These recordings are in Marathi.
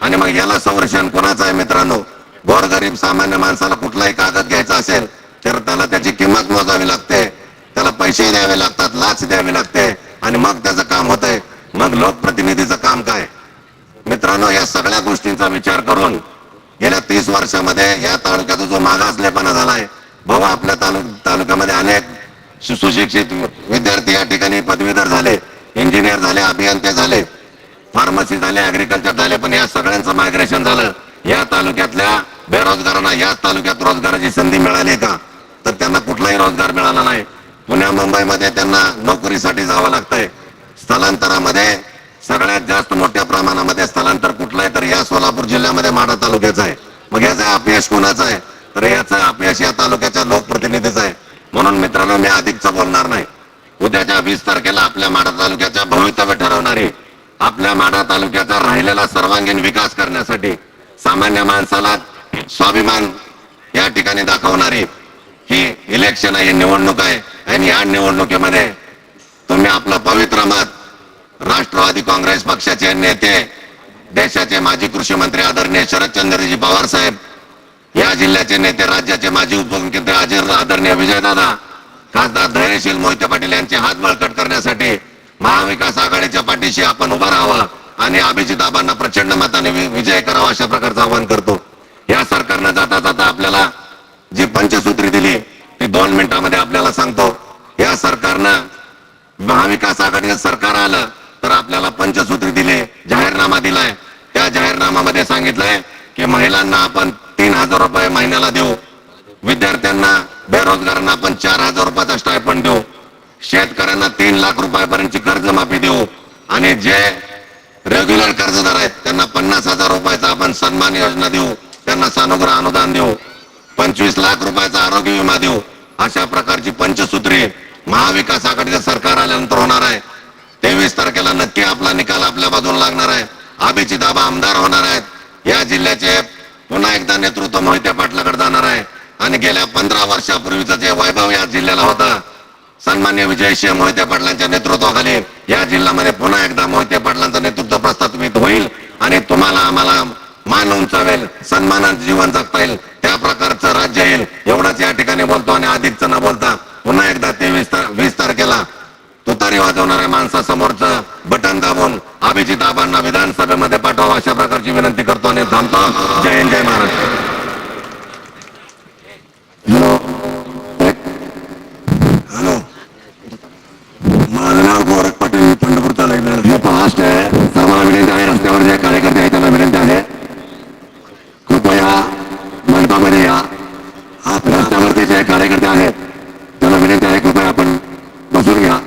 आणि मग याला संरक्षण कोणाचं आहे मित्रांनो? गोरगरीब सामान्य माणसाला कुठलाही कागद घ्यायचा असेल तर त्याला त्याची किंमत मोजावी लागते. त्याला पैसे द्यावे लागतात लाच द्यावी लागते. आणि मग त्याचं काम होतंय. मग लोकप्रतिनिधीचं काम काय? मित्रांनो या सगळ्या गोष्टींचा विचार करून गेल्या तीस वर्षामध्ये या तालुक्याचा जो मागासलेपणा झालाय भाऊ आपल्या तालु तालुक्यामध्ये अनेक सुशिक्षित विद्यार्थी या ठिकाणी पदवीधर झाले इंजिनियर झाले अभियंते झाले. फार्मसी झाले अग्रिकल्चर झाले पण या सगळ्यांचं मायग्रेशन झालं. या तालुक्यातल्या बेरोजगारांना या तालुक्यात रोजगाराची संधी मिळाली का? तर त्यांना कुठलाही रोजगार मिळाला नाही. पुण्या मुंबईमध्ये त्यांना नोकरीसाठी जावं लागतंय. स्थलांतरामध्ये सगळ्यात जास्त मोठ्या प्रमाणामध्ये स्थलांतर कुठलं आहे तर या सोलापूर जिल्ह्यामध्ये माढा तालुक्याचं आहे. मग याचं अपयश कोणाचं आहे? तर याचं अपयश या तालुक्याच्या लोकप्रतिनिधीचं आहे. म्हणून मित्रांनो मी अधिकचं बोलणार नाही. उद्याच्या वीस तारखेला आपल्या माढा तालुक्याच्या भवितव्य ठरवणारी आपल्या माढा तालुक्याचा राहिलेला सर्वांगीण विकास करण्यासाठी सामान्य माणसाला स्वाभिमान या ठिकाणी दाखवणारी ही इलेक्शन आहे ही निवडणूक आहे. आणि या निवडणुकीमध्ये तुम्ही आपलं पवित्र मत राष्ट्रवादी काँग्रेस पक्षाचे नेते देशाचे माजी कृषी मंत्री आदरणीय शरदचंद्रजी पवार साहेब या जिल्ह्याचे नेते राज्याचे माजी उपमुख्यमंत्री आदरणीय विजयदादा खासदार धैर्यशील मोहिते पाटील यांचे हात बळकट करण्यासाठी महाविकास आघाडीच्या पाठीशी आपण उभं राहावं आणि अभिजिताबांना प्रचंड मताने विजय करावा अशा प्रकारचं आवाहन करतो. या सरकारनं जाता जाता आपल्याला जी पंचसूत्री दिली ती दोन मिनिटांमध्ये आपल्याला सांगतो. या सरकारनं महाविकास आघाडीचं सरकार आलं तर आपल्याला पंचसूत्री दिले जाहीरनामा दिलाय. त्या जाहीरनामामध्ये सांगितलंय की महिलांना आपण तीन हजार रुपये महिन्याला देऊ. विद्यार्थ्यांना बेरोजगारांना आपण चार हजार रुपयाचा स्टायपण देऊ. शेतकऱ्यांना तीन लाख रुपयापर्यंतची कर्जमाफी देऊ. आणि जे रेग्युलर कर्जदार आहेत त्यांना पन्नास हजार रुपयाचा आपण सन्मान योजना देऊ. त्यांना सानुग्रह अनुदान देऊ. पंचवीस लाख रुपयाचा आरोग्य विमा देऊ. अशा प्रकारची पंचसूत्री महाविकास आघाडीचं सरकार आल्यानंतर होणार आहे. तेवीस तारखेला नक्की आपला निकाल आपल्या बाजूला लागणार आहे. अभिजित आबा आमदार होणार आहेत. या जिल्ह्याचे पुन्हा एकदा नेतृत्व मोहिते पाटलाकडे जाणार आहे. आणि गेल्या पंधरा वर्षापूर्वीचं जे वैभव या जिल्ह्याला होतं सन्मान्य विजयसिंह मोहिते पाटलांच्या नेतृत्वाखाली या जिल्ह्यामध्ये पुन्हा एकदा मोहिते पाटलांचं नेतृत्व प्रस्थापित होईल आणि तुम्हाला आम्हाला मान उंचावेल सन्मानात जीवन जगता येईल. त्या प्रकारचं राज्य येईल. एवढंच या ठिकाणी बोलतो आणि अधिकचं न बोलता पुन्हा एकदा तेवीस वीस तारखेला तुतारी वाजवणाऱ्या माणसासमोरचं बटन दाबून अभिजित आबांना विधानसभेमध्ये पाठवावं अशा प्रकारची विनंती करतो आणि थांबतो. जय हिंद जय महाराष्ट्र हॅलो हॅलो माझं नाव गोरख पाटील मी पंढरपूरचा लागणार हे फास्ट आहे तर मला विनंती आहे रस्त्यावर जे कार्यकर्ते आहेत त्यांना विनंती आहे कृपया मंडपामध्ये या आप रस्त्यावरती जे कार्यकर्ते आहेत त्यांना विनंती आहे कृपया आपण बसून घ्या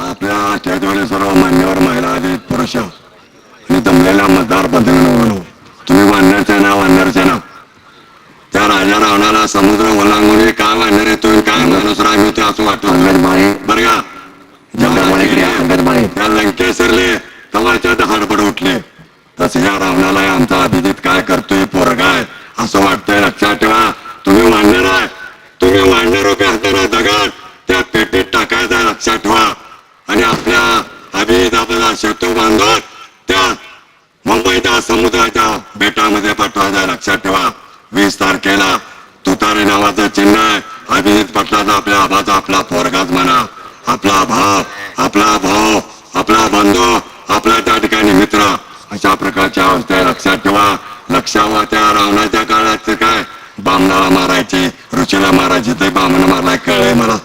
आपल्या स्टेजवरील सर्व मान्यवर महिला आणि पुरुष आणि दमलेल्या मतदार प्रतिनिधी तुम्ही वाढण्याचे नाव आणणारचे नाव त्या राजा रावणाला समुद्र ओलांगून काय वाढणार आहे तुम्ही काय माणूस राम होते असं वाटतं बरं का त्या लंकेसरले तवाच्या हडबड उठले तसे या रावणाला आमचा अभिजित काय करतोय पोरगाय असं वाटतंय लक्षात ठेवा तुम्ही मांडणार आहे तुम्ही मांडणार उभे हाताना दगड त्या पेटीत टाकायचा लक्षात ठेवा आणि आपल्या अभिजित आपल्याला शेतू बांधून त्या मुंबईच्या समुद्राच्या बेटामध्ये पाठवायचा लक्षात ठेवा वीस तारखेला तुतारे नावाचं चिन्ह आहे अभिजित पाटलाचा आपल्या आबाचा आपला पोरगाच म्हणा आपला भाव आपला भाऊ आपला बंधू आपला त्या ठिकाणी मित्र अशा प्रकारच्या अवस्था आहे. लक्षात ठेवा लक्षावा त्या रावणाच्या काळात काय बामणाला मारायचे ऋषीला मारायचे ते बामण मारलाय कळलंय मला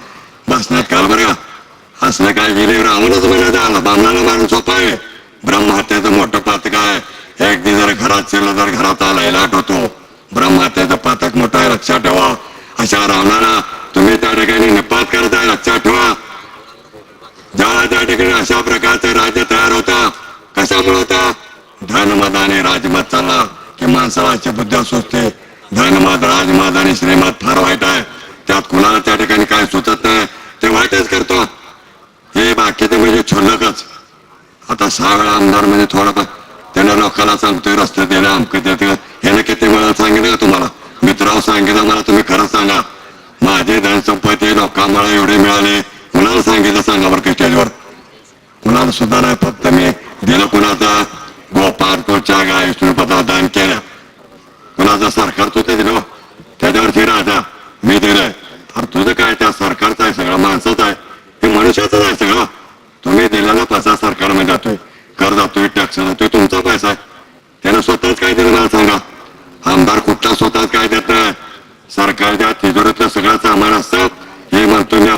भाषणात काल बरं का असलं काय विरे रावणच म्हणायचं आलं बामणाला मारून सोपं आहे ब्रह्महत्याचं मोठं पातक आहे एक दिवस जर घरात शिरलं तर घरात लैलाट होतो ब्रह्महत्याचं पातक मोठं आहे लक्षात ठेवा अशा रावणाला तुम्ही त्या ठिकाणी निपात करताय लक्षात ठेवा ज्या त्या ठिकाणी अशा प्रकारचं राज्य तयार होता कशामुळे होता धनमत आणि राजमत चालला. की माणसाला अशी सुचते. धनमत राजमत आणि श्रीमत फार वाईट आहे. त्यात कुणाला त्या ठिकाणी काय सुचत नाही ते वाईटच करतो. हे बाकी ते म्हणजे छोलकच आता सहा वेळा आमदार म्हणजे थोडं त्यांना लोकांना सांगतोय रस्ते दिले अमक देते याने किती वेळा सांगितलं का तुम्हाला? मित्राव सांगितलं मला तुम्ही खरं सांगा. माझे धनसंपत्ती लोकांमुळे एवढे मिळाले. कुणाला सांगितलं सांगा बरं का स्टेजवर? कुणाला सुद्धा नाही फक्त मी दिलं कुणाचा गोपाळपूरच्या गाय विष्णू दान केल्या कुणाचं सरकार तू ते दिलं त्याच्यावरती राजा मी दिलंय अरे तुझं काय त्या सरकारचं आहे सगळं माणसाचं आहे ते मनुष्याचं आहे सगळं तुम्ही दिलेला पैसा सरकारमध्ये जातोय कर जातोय टॅक्स जातोय तुमचा पैसा आहे त्यानं स्वतःच काय दिलं मला सांगा आमदार कुठला स्वतःच काय देत नाही सरकारच्या तिजोरीतलं सगळं सामान असतं हे म्हणतो मी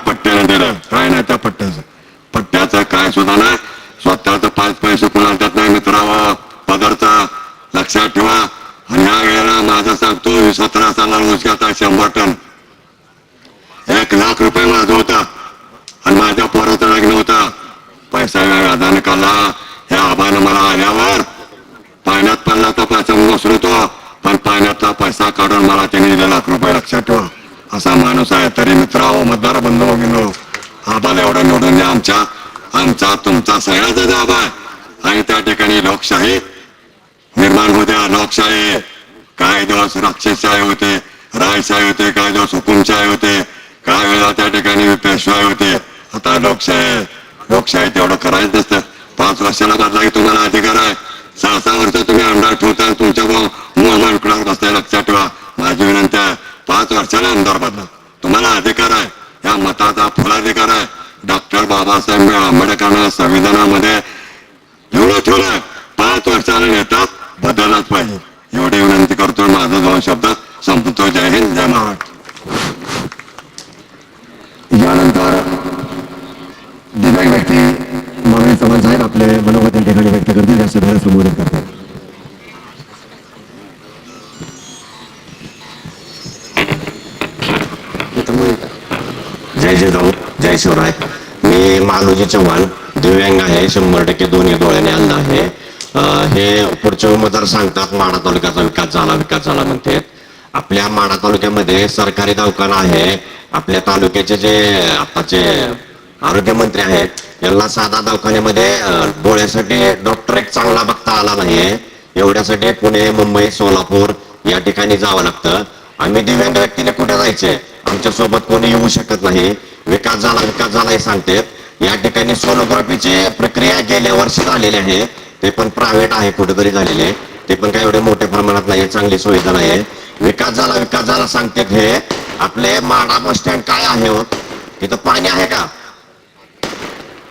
যাওয়া चव्हाण दिव्यांग आहे शंभर टक्के दोन्ही डोळ्याने अंध आहे. हे पुढचे उमेदवार सांगतात माडा तालुक्याचा विकास झाला विकास झाला म्हणते आपल्या माडा तालुक्यामध्ये सरकारी दवाखाना आहे. आपल्या तालुक्याचे जे आताचे आरोग्यमंत्री आहेत यांना साधा दवाखान्यामध्ये डोळ्यासाठी डॉक्टर एक चांगला बघता आला नाहीये. एवढ्यासाठी पुणे मुंबई सोलापूर या ठिकाणी जावं लागतं. आम्ही दिव्यांग व्यक्तीने कुठे जायचे? आमच्यासोबत कोणी येऊ शकत नाही. विकास झाला विकास झाला हे सांगते या ठिकाणी सोनोग्राफीची प्रक्रिया गेल्या वर्षी झालेली आहे. ते पण प्रायव्हेट आहे कुठेतरी झालेले ते पण काय एवढे मोठ्या प्रमाणात नाही चांगली सुविधा नाही विकास झाला विकास झाला सांगतात हे. आपले माडा बस स्टँड काय आहे हो? तिथं पाणी आहे का?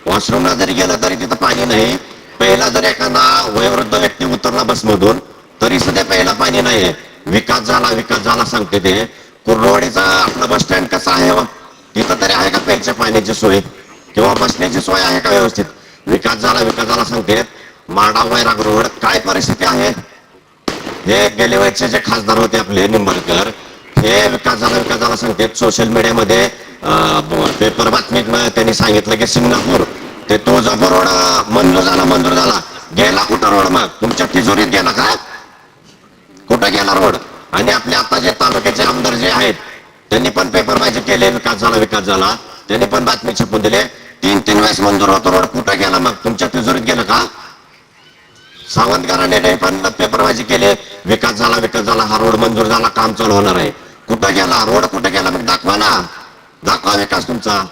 वॉशरूमला जरी गेलं तरी तिथं पाणी नाही. पहिला जर एखादा वयोवृद्ध व्यक्ती उतरला बसमधून तरी सुद्धा पहिला पाणी नाही विकास झाला विकास झाला सांगते ते कुर्डवाडीचा आपलं बस स्टँड कसं आहे हो? तिथं तरी आहे का प्यायच्या पाण्याची सोय? किंवा बसण्याची सोय आहे का व्यवस्थित? विकास झाला विकास झाला सांगते माडा वैराग रोड काय परिस्थिती आहे? हे गेले वेळचे जे खासदार होते आपले निंबाळकर हे विकास झाला विकास झाला सांगते सोशल मीडियामध्ये पेपर बातमीत त्यांनी सांगितलं की सिंगापूर ते तुळजापूर रोड मंजूर झाला मंजूर झाला. गेला कुठं रोड मग? तुमच्या तिजोरीत गेला का? कुठं गेला रोड? आणि आपले आता जे तालुक्याचे आमदार जे आहेत त्यांनी पण पेपर बाजी केले विकास झाला विकास झाला. त्यांनी पण बातमी छापून दिले. तीन तीन वेळेस मंजूर होतो रोड कुठं गेला मग? तुमच्या तिजोरीत गेलं का? सावंतकरांनी पण पेपरबाजी केली. विकास झाला विकास झाला. हा रोड मंजूर झाला काम चालू होणार आहे. कुठं गेला? रोड कुठं गेला? मग दाखवा ना. दाखवा विकास तुमचा.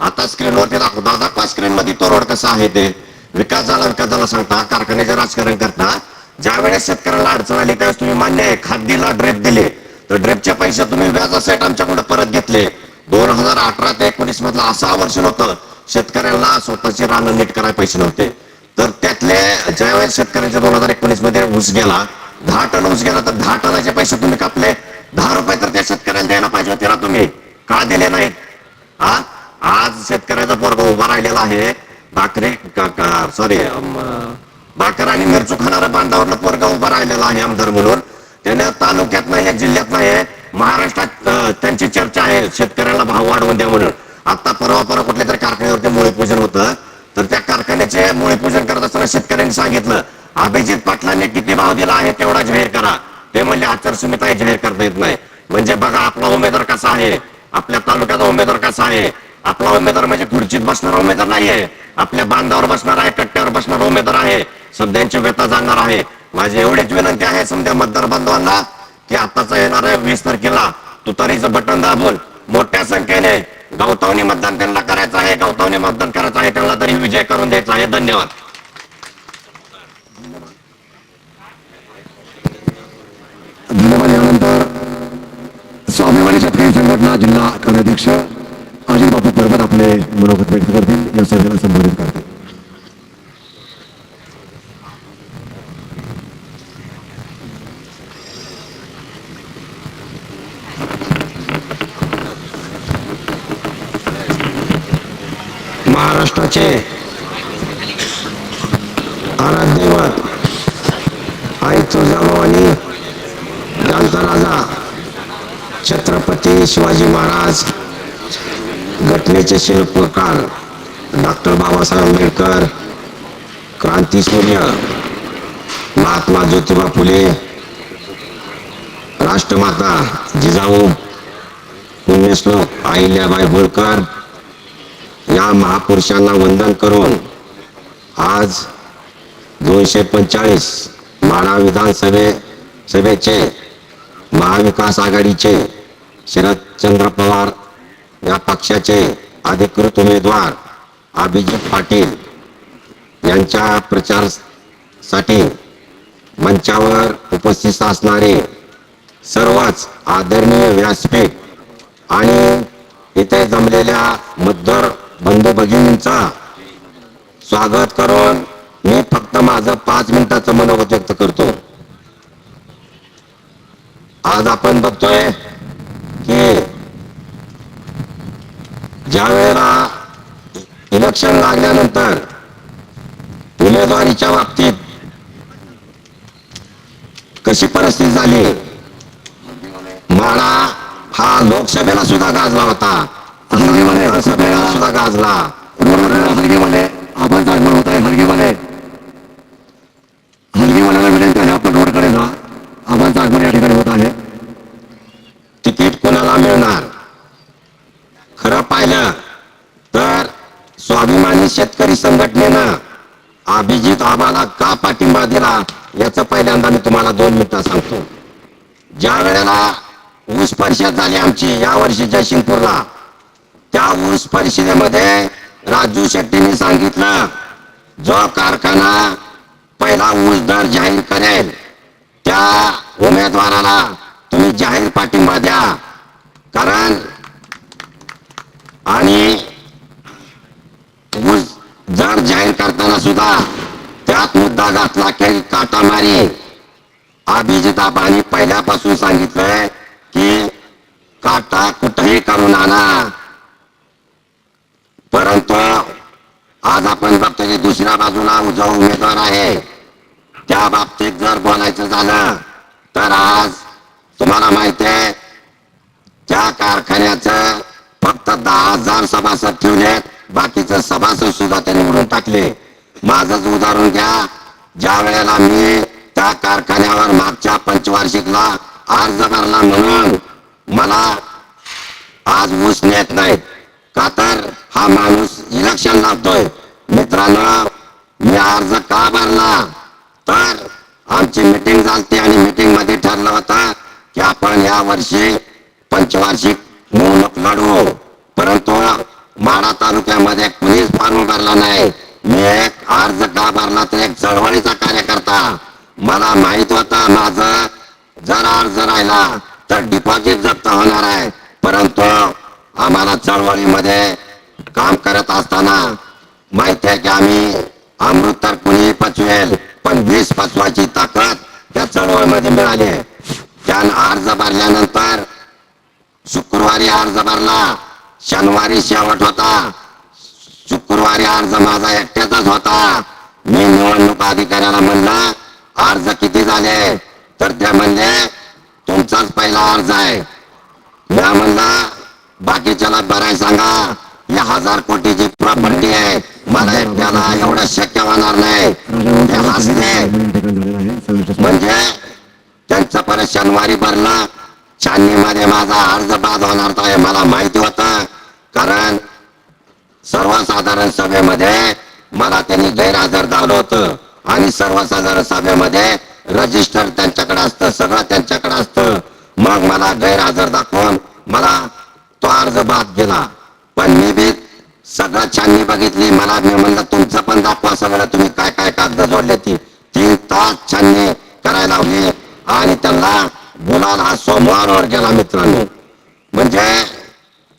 आता स्क्रीनवरती दाखवता दाखवा. स्क्रीन मध्ये तो रोड कसा आहे ते. विकास झाला विकास झाला सांगता. कारखान्याचे राजकारण करता. ज्या वेळेस शेतकऱ्याला अडचण आली त्यावेळेस तुम्ही मान्य आहे खात दिला ड्रेप दिले. तर ड्रेपचे पैसे तुम्ही व्याजासाठी आमच्याकडे परत घेतले. दोन हजार अठरा ते एकोणीस मधलं असं आवर्षण होतं. शेतकऱ्यांना स्वतःचे रानं नीट करायला पैसे नव्हते. तर त्यातले ज्या वेळेस शेतकऱ्यांच्या दोन हजार एकोणीसमध्ये ऊस गेला दहा टन ऊस गेला तर दहा टनाचे पैसे तुम्ही कापले. दहा रुपये तर त्या शेतकऱ्याला द्यायला पाहिजे होते ना तुम्ही. का दिले नाहीत? हा? आज शेतकऱ्याचा पोरगा उभा राहिलेला आहे. भाकरी सॉरी भाकर आणि मिरचू खाणाऱ्या बांधावरला पोरगा उभा राहिलेला आहे आमदार म्हणून. त्याने तालुक्यात नाही जिल्ह्यात नाही महाराष्ट्रात त्यांची चर्चा आहे. शेतकऱ्याला भाव वाढवून द्या म्हणून. आता परवा परवा कुठल्या तरी कारखान्यावरती मुळे पूजन होतं. तर त्या कारखान्याचे मुळे पूजन करत असताना शेतकऱ्यांनी सांगितलं अभिजित पाटलांनी किती भाव दिला आहे तेवढा जाहीर करा. ते म्हणजे आचारसंहिता जाहीर करता येत नाही. म्हणजे बघा आपला उमेदवार कसा आहे? आपल्या तालुक्याचा उमेदवार कसा आहे? आपला उमेदवार म्हणजे खुर्चीत बसणारा उमेदवार नाहीये. आपल्या बांधावर बसणार आहे कट्ट्यावर बसणारा उमेदवार आहे. सध्यांची व्यथा जाणार आहे. माझी एवढीच विनंती आहे समजा मतदार बांधवांना की आताच येणार आहे वीस तारखेला तुतारीचं बटन दाबून गवतावणी मतदान त्यांना करायचं आहे गवतावणी मतदान करायचं आहे त्यांना तरी विजय करून द्यायचा आहे. धन्यवाद. धन्यवाद. यानंतर स्वाभिमानी शेतकरी संघटना जिल्हा कार्याध्यक्ष अजित बापू आपले मनोगत व्यक्त करतील. या सभेला संबोधित करतील. देवाचे. आराध्यवत आई तुळजाभवानी क्रांत राजा छत्रपती शिवाजी महाराज घटनेचे शिल्पकार डॉक्टर बाबासाहेब आंबेडकर क्रांतीसूर्य महात्मा ज्योतिबा फुले राष्ट्रमाता जिजाऊ पुण्यश्लोक अहिल्याबाई होळकर या महापुरुषांना वंदन करून आज दोनशे पंचाळीस माढा विधानसभे सभेचे महाविकास आघाडीचे शरदचंद्र पवार या पक्षाचे अधिकृत उमेदवार अभिजित पाटील यांच्या प्रचारासाठी मंचावर उपस्थित असणारे सर्वच आदरणीय व्यासपीठ आणि इथे जमलेल्या मतदार बंधू भगिनींचा स्वागत करून मी फक्त माझं पाच मिनिटाचं मनोगत व्यक्त करतो. आज आपण बघतोय की ज्या वेळेला इलेक्शन लागल्यानंतर उमेदवारीच्या बाबतीत कशी परिस्थिती झाली? माळा हा लोकसभेला सुद्धा गाजला होता. विधानसभेला सुद्धा गाजला. हलगीवाले आपण जागरण होत आहे. हलगीवाले हलगीवाल्याला विनंती आहे आपण रोडकडे जा. आपण जागरण या ठिकाणी होत आहे. तिकीट कोणाला मिळणार? खरं पाहिलं तर स्वाभिमानी शेतकरी संघटनेनं अभिजित आबाला का पाठिंबा दिला याचं पहिल्यांदा मी तुम्हाला दोन मिनिटं सांगतो. ज्या वेळेला ऊस परिषद झाली आमची या वर्षी जयसिंगपूरला त्या ऊस परिषदेमध्ये राजू शेट्टींनी सांगितलं जो कारखाना पहिला ऊस दर जाहीर करेल त्या उमेदवाराला तुम्ही जाहीर पाठिंबा द्या. कारण आणि ऊस दर जाहीर करताना सुद्धा त्यात मुद्दा घातला की काटामारी. अभिजिताबानी पहिल्यापासून सांगितलंय की काटा कुठेही करून आणा. परंतु आज आपण बघतो की दुसऱ्या बाजूला जो उमेदवार आहे. त्या बाबतीत जर बोलायचं झालं तर आज तुम्हाला माहिती आहे त्या कारखान्याचं फक्त दहा हजार सभासद ठेवलेत बाकीचं सभासद सुद्धा त्यांनी उडून टाकले. माझंच उदाहरण घ्या ज्या वेळेला मी त्या कारखान्यावर मागच्या पंचवार्षिकला अर्ज भरला म्हणून मला आज ऊस नेत नाहीत. का तर हा माणूस इलेक्शन लावतोय. मित्रांनो मी अर्ज का भरला? तर आमची मिटिंग झालती आणि मिटिंगमध्ये ठरलं होतं की आपण या वर्षी पंचवार्षिक निवडणूक लढवू परंतु माडा तालुक्यामध्ये कुणीच फॉर्म भरला नाही. मी एक अर्ज का भरला तर एक चळवळीचा कार्यकर्ता. मला माहीत होता माझं जर अर्ज राहिला तर डिपॉझिट जप्त होणार आहे. परंतु आम्हाला चळवळीमध्ये काम करत असताना माहिती आहे की आम्ही अमृत तर कुणीही पचवेल पण वीस पचवायची ताकद त्या चळवळीमध्ये मिळाली आहे. त्यानं अर्ज भरल्यानंतर शुक्रवारी अर्ज भरला शनिवारी शेवट होता शुक्रवारी अर्ज माझा एकट्याचाच होता. मी निवडणूक अधिकाऱ्याला म्हणलं अर्ज किती झाले? तर ते म्हणले तुमचाच पहिला अर्ज आहे. मी म्हणला बाकीच्याला बराय सांगा. या हजार कोटीची प्रॉपर्टी आहे मला एकट्याला एवढं शक्य होणार नाही. ते हसले म्हणजे त्यांचं परत शनिवारी भरलं छाननीमध्ये माझा अर्ज बाद होणार हे मला माहिती होतं. कारण सर्वसाधारण सभेमध्ये मला त्यांनी गैरहजर दावलं होतं. आणि सर्वसाधारण सभेमध्ये रजिस्टर त्यांच्याकडे असतं सगळं त्यांच्याकडे असतं. मग मला गैरहजर दाखवून मला तो अर्ज बाद केला. पण मी बी सगळं छाननी बघितली. मला मी म्हणलं तुमचं पण दाखवा सगळं. तुम्ही काय काय कागद जोडले ती? तीन तास छाननी करायला लावली. आणि त्यांना बोलायला हा सोमवारवर गेला मित्रांनो. म्हणजे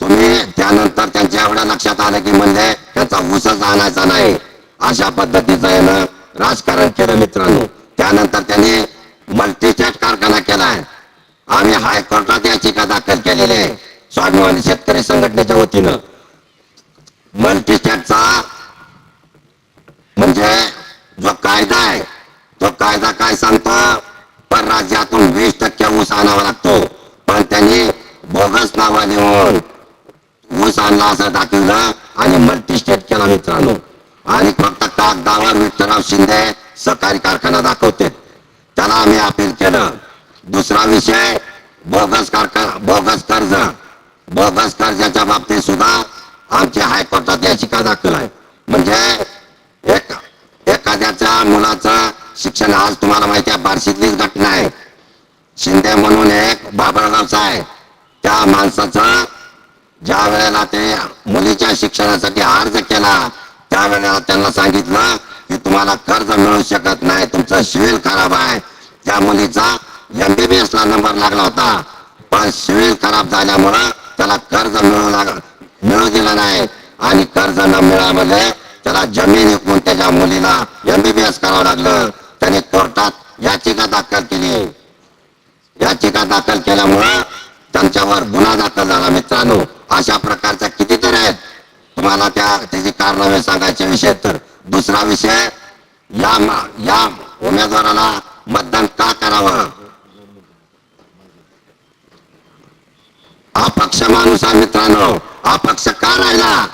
तुम्ही त्यानंतर त्यांच्या एवढ्या लक्षात आलं की म्हणजे त्याचा उसच आणायचा नाही. अशा पद्धतीचं यानं राजकारण केलं मित्रांनो. त्यानंतर त्यांनी मल्टीस्टेट कारखाना केलाय. आम्ही हायकोर्टात याचिका दाखल केलेली आहे. स्वाभिमानी शेतकरी संघटनेच्या वतीनं. मल्टीस्टेटचा म्हणजे जो कायदा आहे तो कायदा काय सांगतो? पर राज्यातून वीस टक्के ऊस आणावा लागतो. पण त्यांनी बोगस नावा देऊन ऊस आणला असं दाखवलं आणि मल्टीस्टेट केला मित्रांनो. आणि फक्त कागदावर विठ्ठलराव शिंदे सहकारी कारखाना दाखवते. त्याला आम्ही अपील केलं. दुसरा विषय बोगस कारखाना बोगस कर्ज. बोगस कर्जाच्या बाबतीत सुद्धा आमची हायकोर्टात याचिका दाखल आहे. म्हणजे एक एखाद्याच्या मुलाचं शिक्षण आज तुम्हाला माहिती आहे बार्शीतलीच घटना आहे. शिंदे म्हणून एक बाबळगावचा आहे. त्या माणसाचं ज्या वेळेला ते मुलीच्या शिक्षणासाठी अर्ज केला त्यावेळेला त्यांना सांगितलं की तुम्हाला कर्ज मिळू शकत नाही तुमचं शिविल खराब आहे. त्या मुलीचा एमबीबीएस ला नंबर लागला होता. पण शिविल खराब झाल्यामुळं त्याला कर्ज मिळू लाग मिळू दिलं नाही. आणि कर्ज न मिळामध्ये त्याला जमीन विकून त्याच्या मुलीला एमबीबीएस करावं लागलं. त्याने कोर्टात याचिका दाखल केली. याचिका दाखल केल्यामुळं त्यांच्यावर गुन्हा दाखल झाला मित्रांनो. अशा प्रकारच्या कितीतरी आहेत. तुम्हाला त्या त्याची कारणामे सांगायचे विषय तर दुसरा विषय या या उमेदवाराला मतदान का करावं? अपक्ष माणूस आहे मित्रांनो. अपक्ष का राहिला?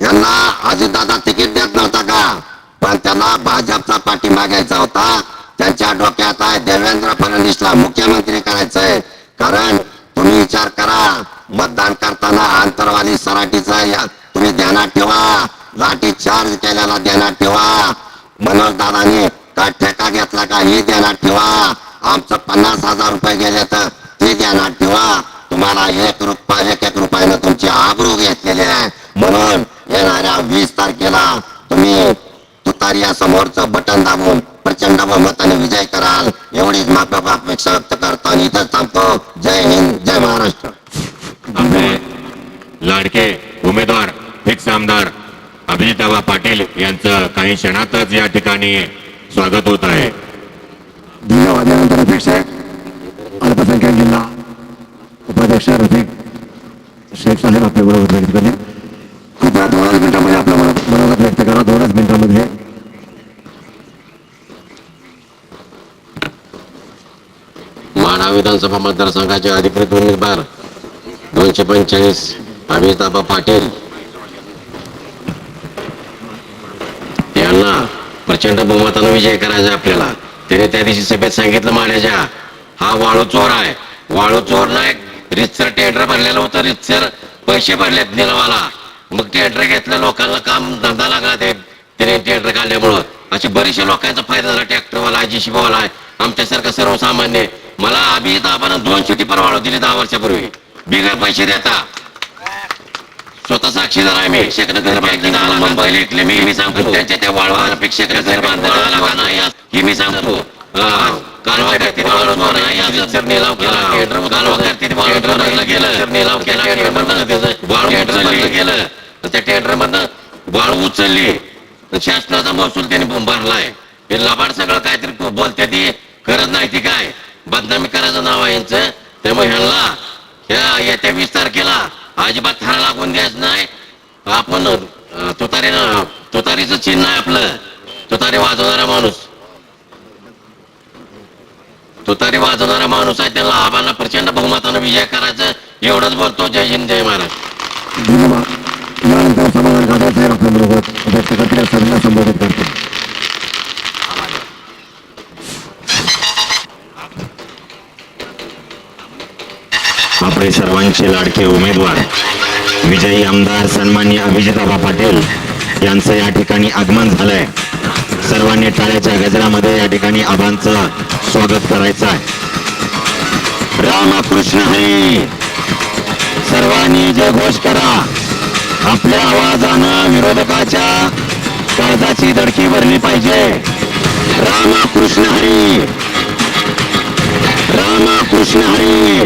यांना अजितदादा तिकीट देत नव्हता का? पण त्यांना भाजपचा पाठी मागायचा होता. त्यांच्या डोक्यात आहे देवेंद्र फडणवीसला मुख्यमंत्री करायचंय. कारण तुम्ही विचार करा मतदान करताना आंतरवाली सराटीचा तुम्ही ध्यानात ठेवा. लाठी चार्ज केल्याला ध्यानात ठेवा. मनोज दादाने काय ठेका घेतला का हे ध्यानात ठेवा. आमचं पन्नास हजार रुपये गेले तर ते ध्यानात ठेवा. तुम्हाला एक रुपया एक एक रुपयानं तुमची आबरू घेतलेली आहे म्हणून येणाऱ्या वीस तारखेला तुम्ही तुतारिया समोरचं बटन दाबून प्रचंड बहुमताने विजय कराल. एवढीच माफक अपेक्षा व्यक्त करतो आणि इथंच थांबतो. जय हिंद जय महाराष्ट्र. आपले लाडके उमेदवार फिक्स आमदार अभिजिताबा पाटील यांचं काही क्षणातच या ठिकाणी स्वागत होत आहे. धन्यवाद. यानंतर अध्यक्ष अल्पसंख्याक जिल्हा. उपाध्यक्ष रफिक शेख साहेब आपल्या बरोबर व्यक्त करणे कृपया दोनच मिनिटांमध्ये आपल्या मनात मनोगत व्यक्त करा. दोनच मिनिटांमध्ये. माढा विधानसभा मतदारसंघाचे अधिकृत उमेदवार दोनशे पंचेचाळीस अभिताबा पाटील यांना प्रचंड बहुमतानं विजय करायचा आपल्याला. त्याने त्या दिवशी सभेत सांगितलं माण्याच्या हा वाळू चोर आहे. वाळू चोर नाही टेंडर भरलेलं होतं रितसर. पैसे भरलेत निलवाला. मग टेंडर घेतलं लोकांना काम धंदा लागला ते. त्याने टेंडर काढल्यामुळं अशी बरेचशा लोकांचा फायदा झाला. ट्रॅक्टरवाला जीसीबीवाला आहे आमच्यासारखं सर्वसामान्य. मला अभिजित आबानं दोनशे टिपर वाळू दिली दहा वर्षापूर्वी. बिगर पैसे देता. स्वतः साक्षीदार आहे मी शेखर घर बांधला मुंबईला ऐकले मी. मी सांगतो त्यांच्या त्या वाळवा पेक्षा घर बांधायला लागा नाही ही मी सांगतो हा, कालवा करते वाळू जर निलाव केला. कालवा करते वाळू चोरायला गेलं. तर निलाव केला. टेंडर मधनं त्याचं वाळू टेंडर गेलं. आणि त्या टेंडर मधनं वाळू उचलली. शासनाचा महसूल त्यांनी पण भरलाय. हे लबाड सगळं काहीतरी बोलते ती. करत नाही ती काय. बदनामी करायचं नाव आहे यांचं. त्यामुळे ह्यांना ह्या येत्या वीस तारखेला अजिबात थारा लागून द्यायचं नाही. आपण अं, तुतारीनं तुतारीचं चिन्ह आहे आपलं. तुतारी वाजवणारा माणूस. तुतारी वाजवणारा माणूस आहे त्याला आम्हाला प्रचंड बहुमतानं विजय करायचं एवढंच बोलतो. जय हिंद जय महाराज. यानंतर समाधान साहेब संबोधित आपले सर्वांचे लाडके उमेदवार विजयी आमदार सन्मान्य अभिजिताबा पाटील यांचं या ठिकाणी आगमन झालंय. सर्वांनी टाळ्याच्या गजरामध्ये या ठिकाणी आबांचं स्वागत करायचं आहे. रामकृष्ण हरी सर्वांनी जय घोष करा. आपल्या आवाजानं विरोधकाच्या कर्जाची धडकी भरली पाहिजे. रामकृष्ण हरी. रामकृष्ण हरी.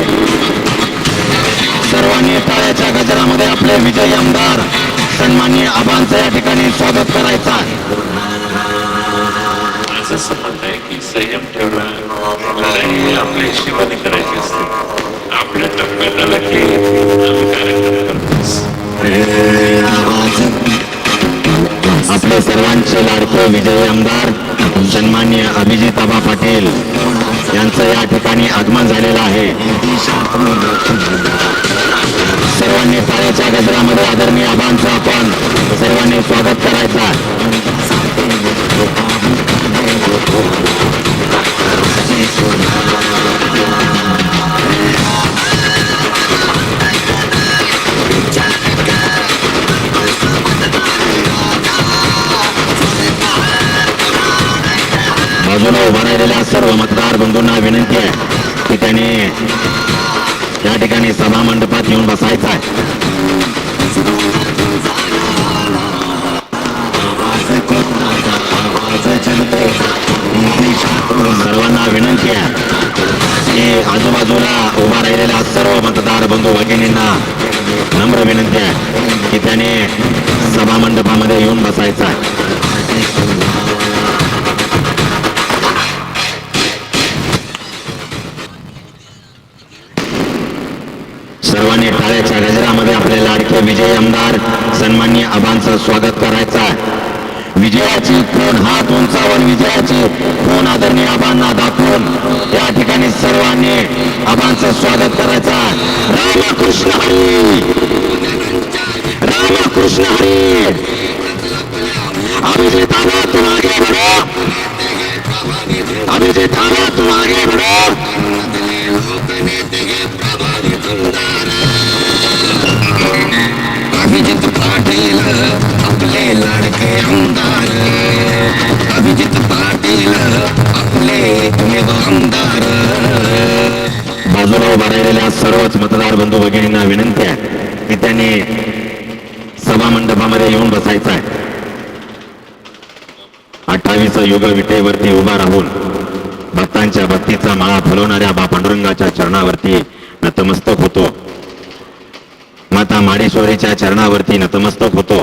आपले विजयी आमदार सन्माननीय आबांचं या ठिकाणी स्वागत करायचं आहे. असं मत आहे की संयम ठेवणं लढाई आपली शिवानी करायची असते. आपल्या टप्प्यात आलं की आम्ही कार्यक्रम आपले सर्वांचे लाडके विजय आमदार सन्मान्य अभिजित आबा पाटील यांचं या ठिकाणी आगमन झालेलं आहे. सर्वांनी टाळ्याच्या गजरामध्ये आदरणीय आबांचं आपण सर्वांनी स्वागत करायचा बाजूला उभा राहिलेल्या सर्व मतदार बंधूंना विनंती आहे की त्यांनी या ठिकाणी सभा मंडपात येऊन बसायचं आहे. सर्वांना विनंती आहे. की आजूबाजूला उभा राहिलेल्या सर्व मतदार बंधू भगिनींना नम्र विनंती आहे की त्याने सभामंडपामध्ये येऊन बसायचं आहे. सर्वांनी टाळ्याच्या गजरामध्ये आपले लाडके विजयी आमदार सन्मान्य आबांचं स्वागत करायचं आहे. विजयाची खून हात उंचावर विजयाची खून आदरणीय आबांना दाखवून या ठिकाणी सर्वांनी आबांचं स्वागत करायचा रामकृष्ण हरी! रामकृष्ण हरी! अभिजित आबा तुम आगे बढ़ो. अभिजित आबा तुम आगे बढ़ो. आमदार अभिजित पाटील आपले आमदार बाजूला उभा राहिलेल्या सर्वच मतदार बंधू भगिनींना विनंती आहे की त्यांनी सभा मंडपामध्ये येऊन बसायचं आहे. अठ्ठावीस युग विटेवरती उभा राहून भक्तांच्या भक्तीचा माळा फुलवणाऱ्या बा पांडुरंगाच्या चरणावरती नतमस्तक होतो. माता माडेश्वरीच्या चरणावरती नतमस्तक होतो.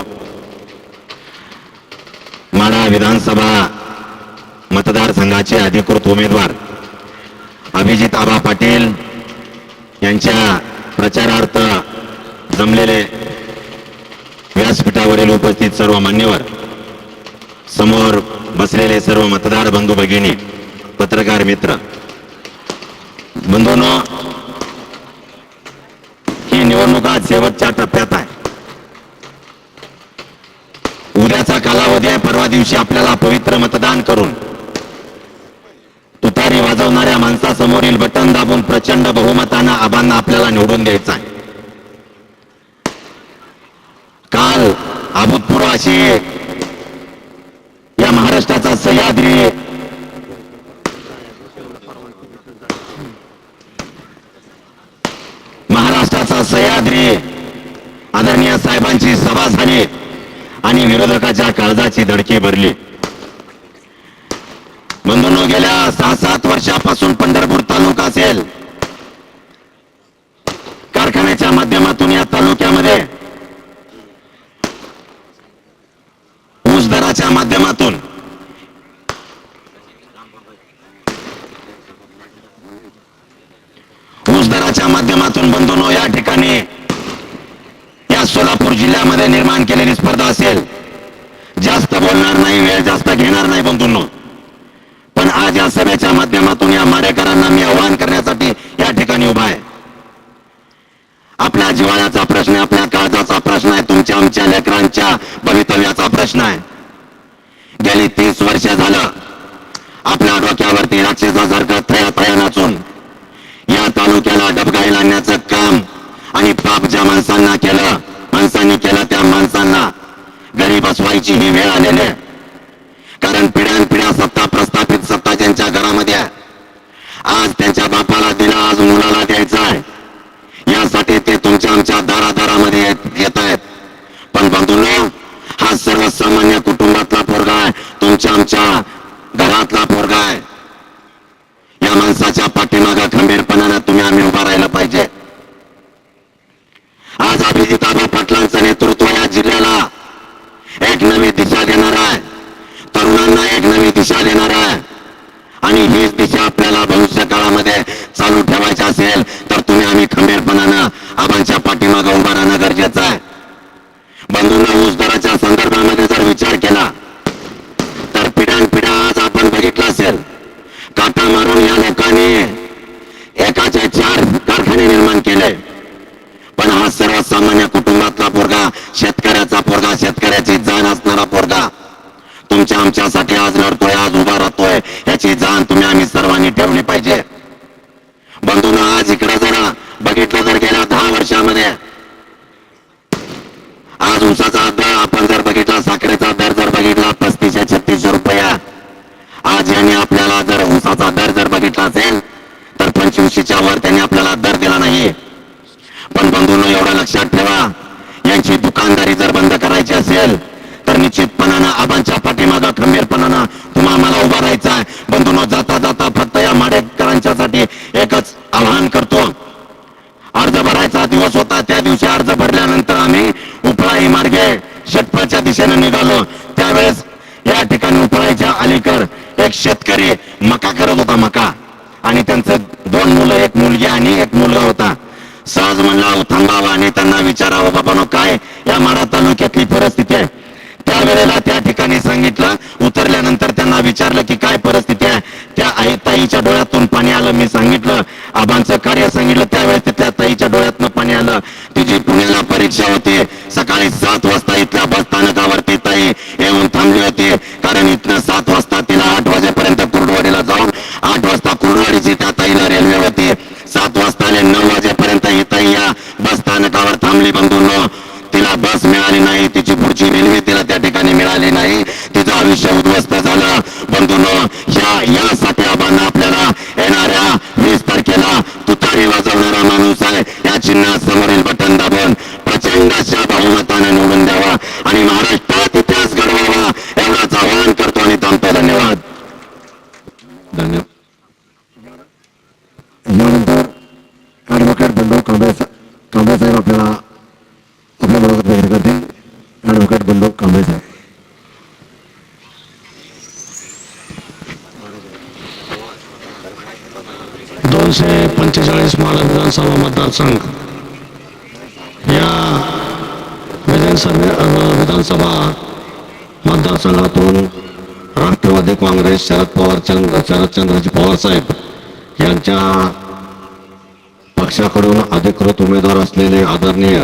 विधानसभा मतदारसंघाचे अधिकृत उमेदवार अभिजित आबा पाटील यांच्या प्रचारार्थ जमलेले व्यासपीठावरील उपस्थित सर्व मान्यवर समोर बसलेले सर्व मतदार बंधू भगिनी पत्रकार मित्र बंधूंनो ही निवडणुका शेवटच्या टप्प्यात आहे. कालावधी दिवशी आपल्याला पवित्र मतदान करून तुतारी वाजवणाऱ्या माणसासमोरील बटन दाबून प्रचंड बहुमतानं आबांना आपल्याला निवडून द्यायचं आहे. काल अभूतपूर्व अशी या महाराष्ट्राचा सह्याद्री महाराष्ट्राचा सह्याद्री आदरणीय साहेबांची सभा झाली. आणि विरोधकाच्या काळजाची धडकी भरली. बंधूंनो गेल्या सहा सात वर्षापासून पंढरपूर तालुका असेल. कारखान्याच्या माध्यमातून या तालुक्यामध्ये. ऊस दराच्या माध्यमातून. ऊस दराच्या माध्यमातून बंधूंनो सोलापूर जिल्ह्यामध्ये निर्माण केलेली स्पर्धा असेल. जास्त बोलणार नाही वेळ जास्त घेणार नाही बंधूंनो. पण आज या सभेच्या माध्यमातून या मारेकरांना मी आव्हान करण्यासाठी या ठिकाणी उभा आहे. आपल्या जिवाळ्याचा प्रश्न आहे आपल्या काळजाचा प्रश्न आहे तुमच्या आमच्या लेकरांच्या भवितव्याचा प्रश्न आहे. गेली तीस वर्ष झालं आपल्या डोक्यावरती राक्षसासारखं थया थया नाचून या तालुक्याला डबगाईल आणण्याचं काम आणि पाप ज्या माणसांना केलं माणसांनी केलं त्या माणसांना. घरी बसवायची ही वेळ आलेली आहे. कारण पिढ्यानपिढ्या सत्ता प्रस्थापित सत्ता त्यांच्या घरामध्ये आहे. आज त्यांच्या बापाला दिला आज मुलाला द्यायचा आहे. यासाठी ते तुमच्या आमच्या दारादारामध्ये येत- आहेत. पण बंधूंनो हा सर्वसामान्य कुटुंबातला पोरगा आहे. तुमच्या आमच्या घरातला पोरगा आहे. दिवसाचा ऊसाचा आपण जर बघितला साखरेचा दर जर बघितला varios मग कामे जा दोनशे पंचेचाळीस मालक विधानसभा मतदारसंघ. या विधानसभे विधानसभा मतदारसंघातून राष्ट्रवादी काँग्रेस शरद पवार चंद्र शरदचंद्रजी पवार साहेब यांच्या पक्षाकडून अधिकृत उमेदवार असलेले आदरणीय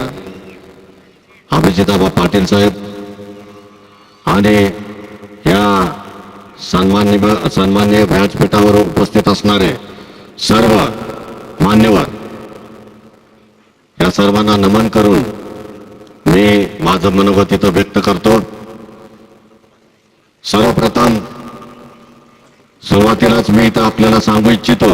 अभिजिताबा पाटील साहेब आणि या सन्मान्य सन्मान्य व्यासपीठावर उपस्थित असणारे सर्व मान्यवर या सर्वांना नमन करून मी माझं मनोगत इथं व्यक्त करतो. सर्वप्रथम सुरुवातीलाच मी इथं आपल्याला सांगू इच्छितो